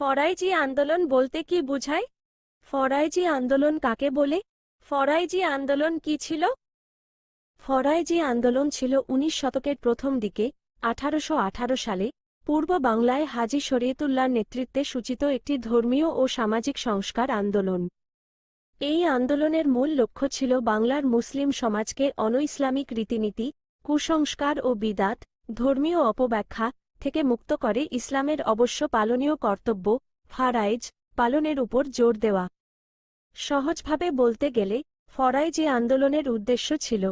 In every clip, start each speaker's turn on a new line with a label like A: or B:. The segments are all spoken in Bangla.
A: ফরাইজি আন্দোলন বলতে কি বুঝায়? ফরাইজি আন্দোলন কাকে বলে? ফরাইজি আন্দোলন কি ছিল? ফরাইজি আন্দোলন ছিল উনিশ শতকের প্রথম দিকে, আঠারোশ আঠারো সালে, পূর্ব বাংলায় হাজি শরীয়তুল্লাহর নেতৃত্বে সূচিত একটি ধর্মীয় ও সামাজিক সংস্কার আন্দোলন। এই আন্দোলনের মূল লক্ষ্য ছিল বাংলার মুসলিম সমাজকে অনইসলামিক রীতিনীতি, কুসংস্কার ও বিদাত, ধর্মীয় অপব্যাখ্যা থেকে মুক্ত করে ইসলামের অবশ্য পালনীয় কর্তব্য, ফারাইজ, পালনের উপর জোর দেওয়া। সহজভাবে বলতে গেলে, ফরাইজি আন্দোলনের উদ্দেশ্য ছিল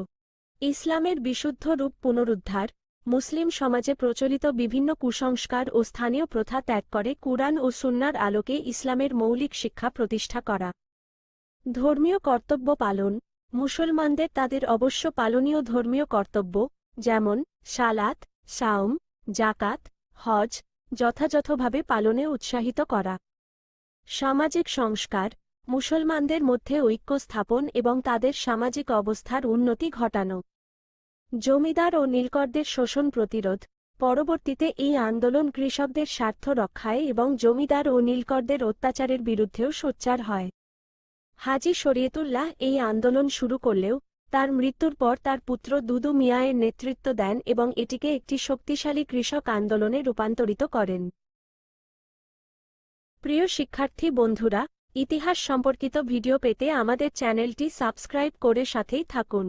A: ইসলামের বিশুদ্ধ রূপ পুনরুদ্ধার, মুসলিম সমাজে প্রচলিত বিভিন্ন কুসংস্কার ও স্থানীয় প্রথা ত্যাগ করে কুরআন ও সুন্নার আলোকে ইসলামের মৌলিক শিক্ষা প্রতিষ্ঠা করা। ধর্মীয় কর্তব্য পালন, মুসলমানদের তাদের অবশ্য পালনীয় ধর্মীয় কর্তব্য, যেমন সালাত সাওম জাকাত, হজ যথাযথভাবে পালনে উৎসাহিত করা। সামাজিক সংস্কার, মুসলমানদের মধ্যে ঐক্য স্থাপন এবং তাদের সামাজিক অবস্থার উন্নতি ঘটানো। জমিদার ও নীলকরদের শোষণ প্রতিরোধ। পরবর্তীতে এই আন্দোলন কৃষকদের স্বার্থ রক্ষায় এবং জমিদার ও নীলকরদের অত্যাচারের বিরুদ্ধেও সোচ্চার হয়। হাজি শরীয়তুল্লাহ এই আন্দোলন শুরু করলেও তার মৃত্যুর পর তার পুত্র দুদু মিয়ায়ের নেতৃত্ব দেন এবং এটিকে একটি শক্তিশালী কৃষক আন্দোলনে রূপান্তরিত করেন। প্রিয় শিক্ষার্থী বন্ধুরা, ইতিহাস সম্পর্কিত ভিডিও পেতে আমাদের চ্যানেলটি সাবস্ক্রাইব করে সাথেই থাকুন।